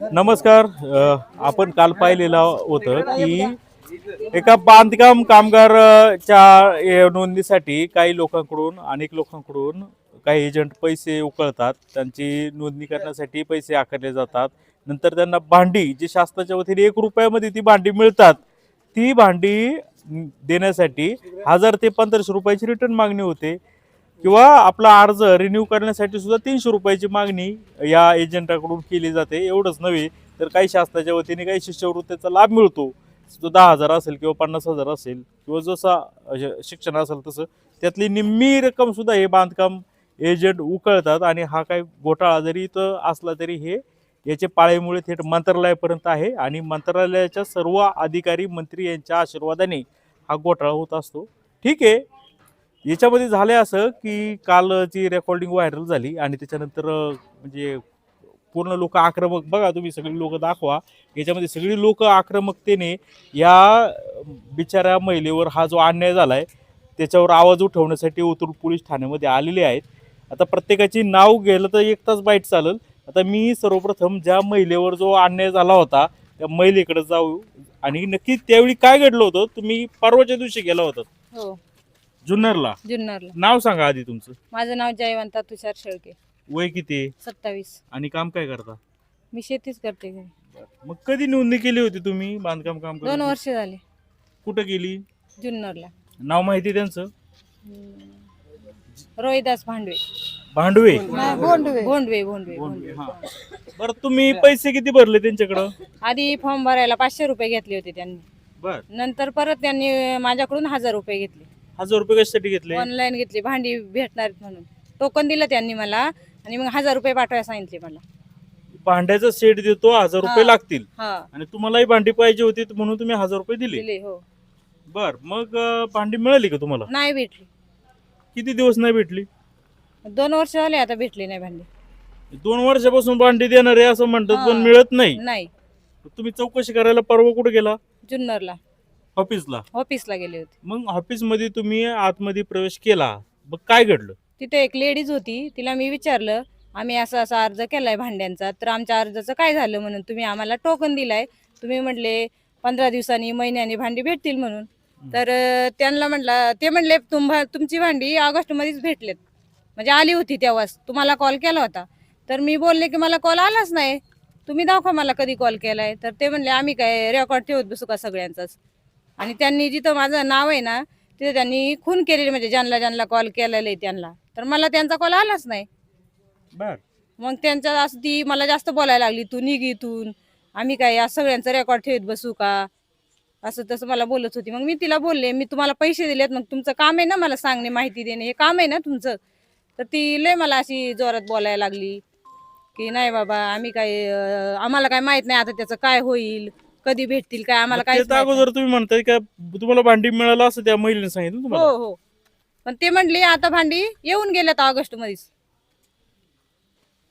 नमस्कार अ, आपण काल पाहिलेलं होतं की एका बांधकाम कामगारच्या नोंदणीसाठी काही लोकांकडून अनेक लोकांकडून काही एजंट पैसे उकळतात. त्यांची नोंदणी करण्यासाठी पैसे आकारले जातात. नंतर त्यांना भांडी जी शासनाच्या वतीने एक रुपयामध्ये ती भांडी मिळतात ती भांडी देण्यासाठी हजार ते पंधराशे रुपयाची रिटर्न मागणी होते. किंवा आपला अर्ज रिन्यू करण्यासाठी सुद्धा तीनशे रुपयाची मागणी या एजंटाकडून केली जाते. एवढंच नव्हे तर काही शासनाच्या वतीने काही शिष्यवृत्तीचा लाभ मिळतो. जो दहा हजार असेल किंवा पन्नास हजार असेल किंवा जसा शिक्षण असेल तसं त्यातली निम्मी रक्कम सुद्धा हे बांधकाम एजंट उकळतात आणि हा काही घोटाळा जरी इथं असला तरी हे याचे पाळेमुळे थेट मंत्रालयापर्यंत आहे आणि मंत्रालयाच्या सर्व अधिकारी मंत्री यांच्या आशीर्वादाने हा घोटाळा होत असतो. ठीक आहे. याच्यामध्ये झालंय असं की कालची रेकॉर्डिंग व्हायरल झाली आणि त्याच्यानंतर म्हणजे पूर्ण लोक आक्रमक बघा तुम्ही सगळी लोक दाखवा याच्यामध्ये सगळी लोक आक्रमकतेने या बिचाऱ्या महिलेवर हा जो अन्याय झालाय त्याच्यावर आवाज उठवण्यासाठी ओतूर पोलीस ठाण्यामध्ये आलेले आहेत. आता प्रत्येकाची नाव गेलं तर एक तास बाईट चालेल. आता मी सर्वप्रथम ज्या महिलेवर जो अन्याय झाला होता त्या महिलेकडे जाऊ आणि नक्की त्यावेळी काय घडलं होतं तुम्ही परवाच्या दिवशी गेला होता. हो. जुन्नरला. जुन्नरला. नाव सांगा आधी तुमचं. माझं नाव जयवंता तुषार शेळके. वय किती? सत्तावीस. आणि काम काय करता? मी शेतीच करते घरी. मग कधी नोंदणी केली होती तुम्ही? बांधकाम काम दोन करत वर्ष झाले. कुठं केली? जुन्नरला. नाव माहिती त्यांचं. रोहिदास भांडवे. भांडवे. भोंडवे भोंडवे भोंडवे भोंडवे, हा. बरं तुम्ही पैसे किती भरले त्यांच्याकडं? आधी फॉर्म भरायला पाचशे रुपये घेतले होते त्यांनी. बर. नंतर परत त्यांनी माझ्याकडून हजार रुपये घेतले. हजार रुपये कशासाठी घेतले? ऑनलाईन घेतली भांडी भेटणार आहेत म्हणून. टोकन दिलं त्यांनी मला आणि मग हजार रुपये पाठवायला सांगितले मला. भांड्याचा सेट देतो हजार रुपये हा. लागतील. हा. आणि तुम्हालाही भांडी पाहिजे होती म्हणून तुम्ही हजार रुपये दिले. दिले हो. बर मग अं, भांडी मिळाली का तुम्हाला? नाही भेटली. किती दिवस नाही भेटली? दोन वर्ष झाले आता भेटली नाही भांडी. दोन वर्षापासून भांडी देणार आहे असं म्हणतात पण. मिळत नाही. नाही. तुम्ही चौकशी करायला परवा कुठे गेला? जुन्नरला. ऑफिसला. ऑफिसला गेले होते. मग ऑफिसमध्ये तुम्ही आतमध्ये प्रवेश केला. मग काय घडलं? तिथे एक लेडीज होती. तिला मी विचारलं आम्ही असा असा अर्ज केलाय भांड्यांचा. तर आमच्या अर्जाचं काय झालं म्हणून? तुम्ही आम्हाला टोकन दिलाय. तुम्ही म्हटले पंधरा दिवसांनी महिन्यानी भांडी भेटतील म्हणून. तर त्यांना म्हटलं ते म्हणले तुम्हा तुमची भांडी ऑगस्टमध्येच भेटलेत. म्हणजे आली होती तेव्हाच. तुम्हाला कॉल केला होता. तर मी बोलले की मला कॉल आलाच नाही. तुम्ही दाखवा मला कधी कॉल केलाय. तर ते म्हणले आम्ही काय रेकॉर्ड ठेवत बसू का सगळ्यांचाच? आणि त्यांनी जिथं माझं नाव आहे ना तिथे त्यांनी खून केलेली म्हणजे ज्यांना ज्यांना कॉल केलेला आहे त्यांना. तर मला त्यांचा कॉल आलाच नाही. बर. मग त्यांच्या असं ती मला जास्त बोलायला लागली तू निघ इथून. आम्ही काय या सगळ्यांचं रेकॉर्ड ठेवत बसू का? असं तसं मला बोलत होती. मग मी तिला बोलले मी तुम्हाला पैसे दिलेत मग तुमचं काम आहे ना मला सांगणे माहिती देणे. हे काम आहे ना तुमचं? तर ती लय मला अशी जोरात बोलायला लागली की नाही बाबा आम्ही काय अं, आम्हाला काय माहीत नाही आता त्याचं काय होईल? कधी भेटतील काय? आम्हाला काय अगोदर तुम्ही म्हणताय का तुम्हाला भांडी मिळालं असं त्या महिलेने सांगितलं हो तुम्हाला? हो पण ते म्हणले आता भांडी येऊन गेल्यात ऑगस्ट मध्येच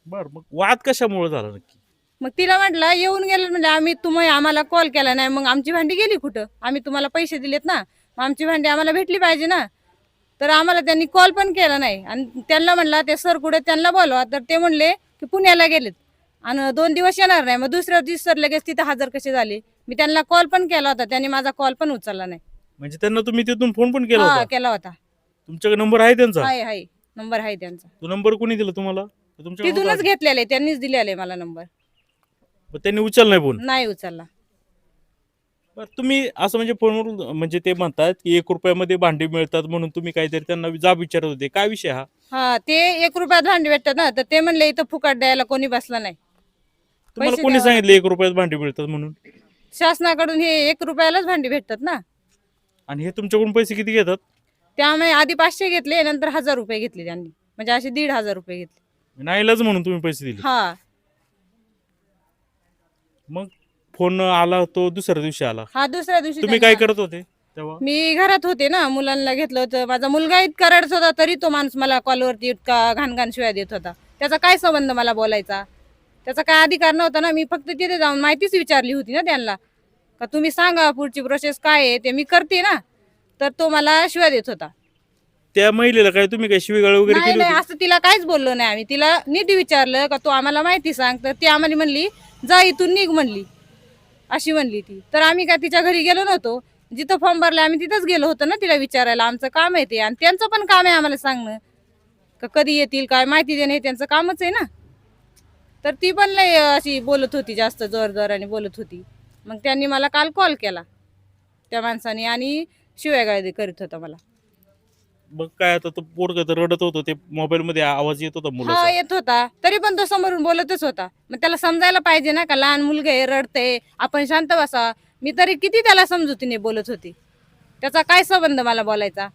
बर मग वाद कशामुळे झाला नक्की? मग तिला म्हटलं येऊन गेलं म्हणजे आम्ही तुम्ही आम्हाला कॉल केला नाही मग आमची भांडी गेली कुठं? आम्ही तुम्हाला पैसे दिलेत ना मग आमची भांडी आम्हाला भेटली पाहिजे ना. तर आम्हाला त्यांनी कॉल पण केला नाही. आणि त्यांना म्हणला ते सर कुठे त्यांना बोलवा. तर ते म्हणले की पुण्याला गेलेत. आणि दोन दिवस येणार नाही. मग दुसऱ्या दिवशी सर लगेच तिथे हजर कसे झाले? मी त्यांना कॉल पण केला होता. त्यांनी माझा कॉल पण उचलला नाही. म्हणजे त्यांना तुम्ही तिथून फोन पण केला हा होता? केला होता. तुमच्याकडे नंबर आहे त्यांचा? हाय हाय नंबर आहे त्यांचा. तो नंबर कोणी दिला तुम्हाला? तो तुमच्याकडे तिथूनच होता? घेतलेले आहे, त्यांनीच दिलेले आहे मला नंबर मग त्यांनी उचल नाही फोन नाही उचलला. बरं, तुम्ही असं म्हणजे फोनवर म्हणजे ते म्हणतात की एक रुपयामध्ये भांडी मिळतात म्हणून तुम्ही काहीतरी त्यांना जाब विचारत होते. काय विषय हा? हा ते एक रुपयात भांडी भेटतात ना. तर ते म्हणले इथं फुकट द्यायला कोणी बसला नाही. तुम्हाला पैसे कोणी द्यावे सांगितलं एक रुपयात भांडी मिळतात म्हणून? शासनाकडून हे एक रुपयालाच भांडी भेटतात ना. आणि हे तुमच्याकडून पैसे किती घेतात? त्यामुळे आधी पाचशे घेतले नंतर हजार रुपये घेतले त्यांनी. म्हणजे असे दीड हजार रुपये घेतले. नाहीलाच म्हणून तुम्ही पैसे दिले. हा. मग फोन आला तो दुसऱ्या दिवशी आला. हा दुसऱ्या दिवशी तुम्ही काय त्यांनी- करत होते तेव्हा? मी घरात होते ना मुलांना घेतलं होतं. माझा मुलगा इतका रडत होता तरी तो माणूस मला कॉलवरती इतका घाणघाण शिवाय देत होता. त्याचा काय संबंध मला बोलायचा? त्याचा काय अधिकार नव्हता ना मी फक्त तिथे जाऊन माहितीच विचारली होती ना त्यांना. का तुम्ही सांगा पुढची प्रोसेस काय आहे ते मी करते ना. तर तो मला शिवाय देत होता. त्या महिलेला काय तुम्ही काय शिवीगाळ वगैरे नाही केली नाही होती? असं तिला काहीच बोललो नाही आम्ही. तिला नीट विचारलं का तू आम्हाला माहिती सांग. तर ती आम्हाला म्हणली जा इथून निघ म्हणली. अशी म्हणली ती. तर आम्ही काय तिच्या घरी गेलो नव्हतो. जिथं फॉर्म भरला आम्ही तिथंच गेलो होतो ना तिला विचारायला. आमचं काम आहे ते. आणि त्यांचं पण काम आहे आम्हाला सांगणं. का कधी येतील काय माहिती देणं हे त्यांचं कामच आहे ना. तर ती पण लय अशी बोलत होती जास्त जोर जोराने बोलत होती. मग त्यांनी मला काल कॉल केला त्या माणसाने आणि शिवाय करीत होता मला. मग काय आता तो पोरग तर रडत होतो ते मोबाईल मध्ये आवाज येत होता हा मुलाचा येत होता. तरी पण तो समोरून बोलतच होता. मग त्याला समजायला पाहिजे ना का लहान मुलगा आहे रडते आपण शांत बसा. मी तरी किती त्याला समजुतीने बोलत होती. त्याचा काय संबंध मला बोलायचा?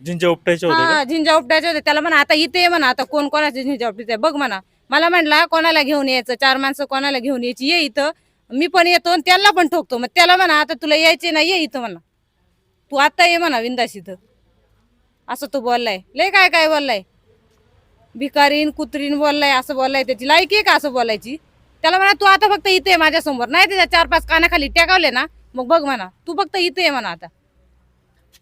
जिंजा उपटायचे होते का? हा झिंजा उपटायचे होते त्याला म्हणा आता इथे ये म्हणा आता कोण कोणाचे झिंजा उपटायचे बघ म्हणा. मला म्हणला कोणाला घेऊन यायचं? चार माणसं कोणाला घेऊन यायची? ये इथं. मी पण येतो आणि त्याला पण ठोकतो. मग त्याला म्हणा आता तुला यायचे नाही ये इथं म्हणा. तू आता ये म्हणा विंदास इथं. असं तो बोललाय. लय काय काय बोललाय? भिकारीन कुत्रीन बोललाय असं बोललाय त्याची. लायकी आहे का असं बोलायची? त्याला म्हणा तू आता फक्त इथे माझ्यासमोर. नाही त्याच्या चार पाच कानाखाली टेकावले ना मग बघ म्हणा. तू फक्त इथे ये म्हणा आता.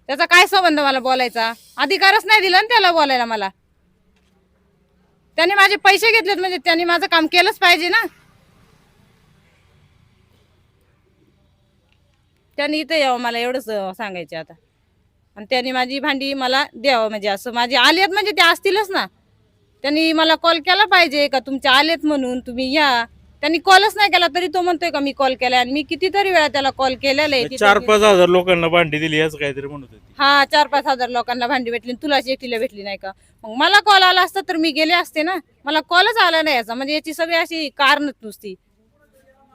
त्याचा काय संबंध मला बोलायचा? अधिकारच नाही दिला ना त्याला बोलायला मला. त्याने माझे पैसे घेतलेत म्हणजे त्यांनी माझं काम केलंच पाहिजे ना. त्यांनी इथं यावं मला एवढंच सांगायचे आता. आणि त्यांनी माझी भांडी मला द्यावं म्हणजे असं माझे आलेत म्हणजे ते असतीलच ना. त्यांनी मला कॉल केला पाहिजे का तुमचे आलेत म्हणून तुम्ही या. त्यांनी कॉलच नाही केला तरी तो म्हणतोय का मी कॉल केलाय आणि मी कितीतरी वेळा त्याला कॉल केलेला आहे चार पाच हजार लोकांना भांडी दिली याच काहीतरी म्हणत होती. हा चार पाच हजार लोकांना भांडी भेटली आणि तुलाच एकटीला भेटली नाही का? मग मला कॉल आला असता तर मी गेले असते ना? मला कॉलच आला नाही याचा. म्हणजे याची सगळी अशी कारणच नुसती.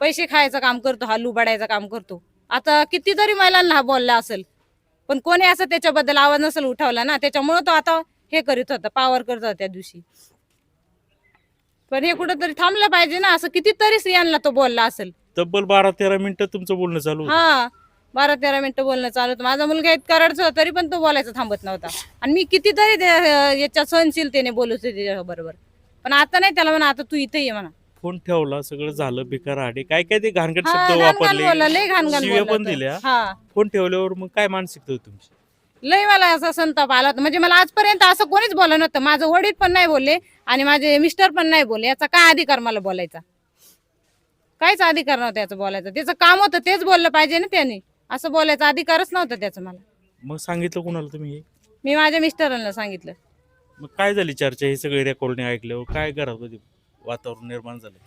पैसे खायचं काम करतो हा लुबाडायचं काम करतो. आता कितीतरी महिलांना हा बोलला असेल. पण कोणी असं त्याच्याबद्दल आवाज नसेल उठवला ना? त्याच्यामुळे तो आता हे करीत होता पावर करत होता त्या दिवशी. पण हे कुठंतरी थांबलं पाहिजे ना असं कितीतरी स्त्रियांना तो बोलला असेल. तब्बल बारा तेरा मिनिटं तुमचं बोलणं चालू होतं. हा बारा तेरा मिनिटं बोलणं चालू होतं. माझा मुलगा इतका होता तरी पण तो बोलायचं थांबत नव्हता. आणि मी कितीतरी त्या- याच्या सहनशीलतेने बोलत होते बरोबर पण आता नाही त्याला म्हणा आता तू इथे ये म्हणा. फोन ठेवला सगळं झालं बेकार आडे. काय काय ते घाणघाण हा, शब्द बोलला वापरले. लय शिव्या बोलला पण तो. दिल्या. हा. फोन ठेवल्यावर मग काय मानसिकता होती तुमची? लय मला असा संताप आला होता. म्हणजे मला आजपर्यंत असं कोणीच बोललं नव्हतं. माझं वडील पण नाही बोलले. आणि माझे मिस्टर पण नाही बोलले. याचा काय अधिकार मला बोलायचा? काहीच अधिकार नव्हता याचा बोलायचा. त्याचं काम होतं तेच बोललं पाहिजे ना त्यांनी. असं बोलायचा अधिकारच नव्हता त्याचा मला. मग सांगितलं कोणाला तुम्ही हे? मी माझ्या मिस्टरांना सांगितलं. मग काय झाली चर्चा? हे सगळे रेकॉर्डिंग ऐकल्यावर काय घरात कधी वातावरण निर्माण झालं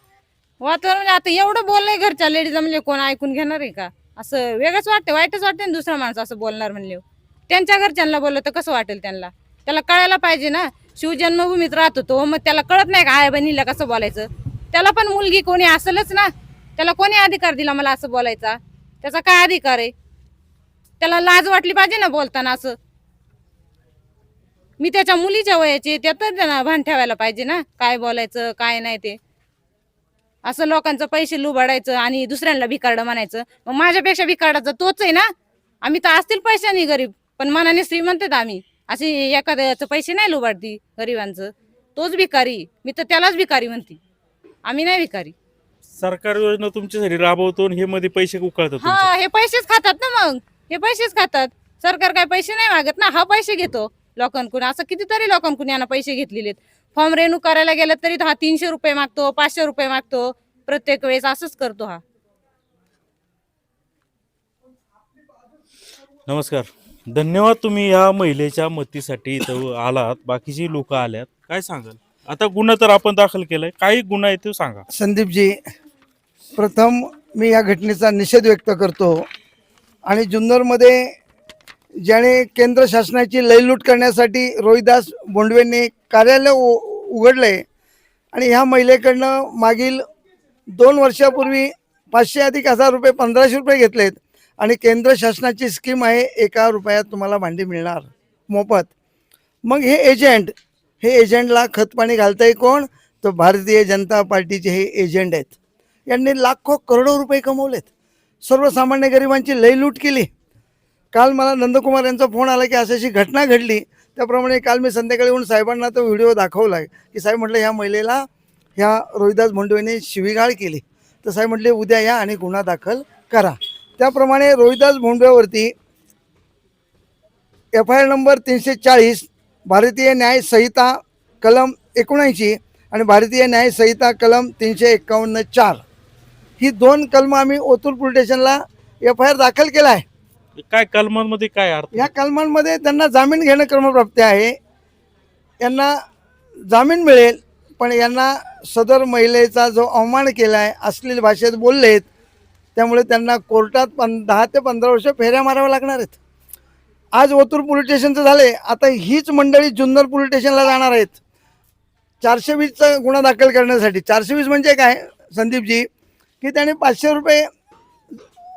वातावरण म्हणजे आता एवढं बोललंय घरच्या लेडीज म्हणजे कोण ऐकून घेणार आहे का? असं वेगळंच वाटतं वाईटच वाटतं ना दुसरा माणूस असं बोलणार म्हणले त्यांच्या घरच्यांना बोललं तर कसं वाटेल त्यांना? त्याला कळायला पाहिजे ना. शिवजन्मभूमीत राहतो तो मग त्याला कळत नाही का आय बहिणीला कसं बोलायचं? त्याला पण मुलगी कोणी असेलच ना. त्याला कोणी अधिकार दिला मला असं बोलायचा? त्याचा काय अधिकार आहे? त्याला लाज वाटली पाहिजे ना बोलताना असं. मी त्याच्या मुलीच्या वयाची आहे, त्या तर त्यांना भान ठेवायला पाहिजे ना. काय बोलायचं काय नाही ते. असं लोकांचं पैसे लुबाडायचं आणि दुसऱ्यांना भिकारडं म्हणायचं. मग माझ्यापेक्षा भिकारडाचा तोच आहे ना. आम्ही तर असतील पैशाने गरीब पण मनाने श्रीमंत आहेत आम्ही. अशी एखाद्याचं पैसे नाही लुबाडती गरिबांचं. तोच भिकारी. मी तर त्यालाच भिकारी म्हणते. आम्ही नाही भिकारी. सरकार योजना तुमच्यासाठी राबवतो आणि हे मध्ये पैसे उकळतात तुमचे. हा हे पैसेच खातात ना मग. हे पैसेच खातात. सरकार काय पैसे नाही मागत ना हा पैसे घेतो लोकांकडून. असं कितीतरी लोकांकडून यांना पैसे घेतलेले फॉर्म रेन्यू करायला गेलं तरी हा तीनशे रुपये मागतो पाचशे रुपये मागतो. प्रत्येक वेळेस असंच करतो हा. नमस्कार. धन्यवाद तुम्ही या महिलेच्या मतीसाठी इथं आलात. बाकीची लोक आल्यात. काय सांगाल? आता गुन्हा तर आपण दाखल केलाय. काही गुन्हा आहे तो सांगा. संदीपजी प्रथम मी या घटनेचा निषेध व्यक्त करतो. आणि जुन्नरमध्ये ज्याने केंद्र शासनाची लयलूट करण्यासाठी रोहिदास बोंडवेंनी कार्यालय उ उघडले आणि ह्या महिलेकडनं मागील दोन वर्षापूर्वी पाचशे अधिक हजार रुपये पंधराशे रुपये घेतलेत. आणि केंद्र शासनाची स्कीम आहे एका रुपयात तुम्हाला भांडी मिळणार. मोफत. मग हे एजंट हे एजंटला खतपाणी घालतंय कोण? तर भारतीय जनता पार्टीचे हे एजंट आहेत. यांनी लाखो करोडो रुपये कमवलेत. सर्वसामान्य गरिबांची लयलूट केली. काल मला नंदकुमार यांचा फोन आला की अशी अशी घटना घडली. त्याप्रमाणे काल मी संध्याकाळी येऊन साहेबांना तो व्हिडिओ दाखवला की साहेब म्हटलं ह्या महिलेला ह्या रोहिदास भोंडवेने शिवीगाळ केली. तर साहेब म्हटले उद्या या आणि गुन्हा दाखल करा. त्याप्रमाणे रोहिदास भोंडवेवरती एफ आय आर नंबर तीनशे चाळीस भारतीय न्याय संहिता कलम एकोणऐंशी आणि भारतीय न्याय संहिता कलम तीनशे एक्कावन्न चार. ही दोन कलम आम्ही ओतूर पोलीस स्टेशनला एफ आय आर दाखल केला आहे. काय कलमांमध्ये काय अर्थ? या कलमांमध्ये त्यांना जामीन घेणं क्रमप्राप्त आहे. यांना जामीन मिळेल पण यांना सदर महिलेचा जो अवमान केला आहे अश्लील भाषेत बोललेत त्यामुळे त्यांना कोर्टात पं दहा ते पंधरा वर्ष फेऱ्या माराव्या लागणार आहेत. आज ओतूर पोलीस स्टेशनचं झाले आता हीच मंडळी जुन्नर पोलीस स्टेशनला जाणार आहेत. चारशे वीसचा गुन्हा दाखल करण्यासाठी. चारशे वीस म्हणजे काय संदीपजी? की त्याने पाचशे रुपये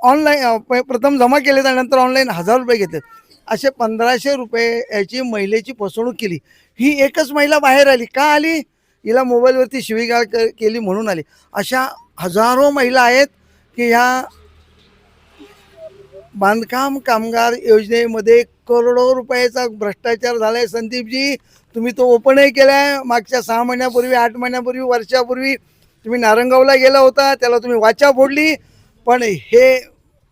ऑनलाईन प्रथम जमा केले त्यानंतर ऑनलाईन हजार रुपये घेतले. असे पंधराशे रुपये याची महिलेची फसवणूक केली. ही एकच महिला बाहेर आली. का आली? हिला मोबाईलवरती शिवीगाळ केली म्हणून आली. अशा हजारो महिला आहेत. की ह्या बांधकाम कामगार योजनेमध्ये करोडो रुपयाचा भ्रष्टाचार झालाय. संदीपजी तुम्ही तो ओपनही केलाय. मागच्या सहा महिन्यापूर्वी आठ महिन्यापूर्वी वर्षापूर्वी तुम्ही नारंगावला गेला होता. त्याला तुम्ही वाचा फोडली. पण हे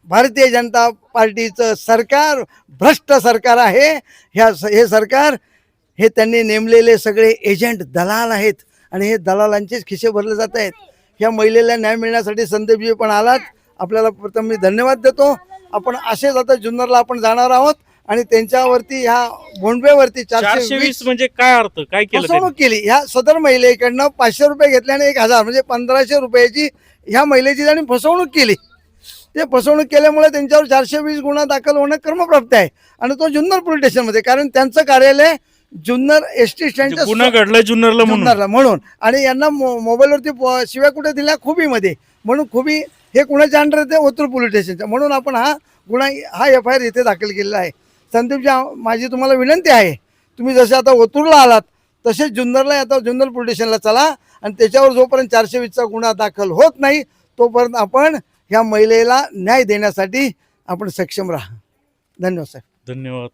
भारतीय जनता पार्टीचं सरकार भ्रष्ट सरकार आहे. ह्या हे सरकार हे त्यांनी नेमलेले सगळे एजंट दलाल आहेत. आणि हे दलालांचेच खिसे भरले जात आहेत. ह्या महिलेला न्याय मिळण्यासाठी संदीपजी पण आलात. आपल्याला प्रथम मी धन्यवाद देतो. आपण असेच आता जुन्नरला आपण जाणार आहोत आणि त्यांच्यावरती ह्या भोंडवेवरती चारशे वीस म्हणजे काय अर्थ? काय? फसवणूक केली. ह्या सदर महिलेकडनं पाचशे रुपये घेतल्याने एक हजार म्हणजे पंधराशे रुपयाची ह्या महिलेची त्यांनी फसवणूक केली. ते फसवणूक केल्यामुळे त्यांच्यावर चारशे वीस गुन्हा दाखल होणं क्रमप्राप्त आहे. आणि तो जुन्नर पोलीस स्टेशनमध्ये कारण त्यांचं कार्यालय जुन्नर एस टी म्हणजे स्टँडच्या गुन्हा घडलाय जुन्नरला म्हणून. जुन्नरला म्हणून. आणि यांना मो मोबाईलवरती प- शिव्या कुठे दिल्या? खुबीमध्ये. म्हणून खुबी हे कुणाच्या अंडर येते ओतूर पोलीस स्टेशनच्या. म्हणून आपण हा गुन्हा हा एफ आय आर इथे दाखल केलेला आहे. संदीपजी माझी तुम्हाला विनंती आहे तुम्ही जसे आता ओतूरला आलात तसेच जुन्नरला आता जुन्नर पोलीस स्टेशनला चला आणि त्याच्यावर जोपर्यंत चारशे वीसचा गुन्हा दाखल होत नाही तोपर्यंत आपण ह्या महिलेला न्याय देण्यासाठी आपण सक्षम राहा. धन्यवाद साहेब. धन्यवाद.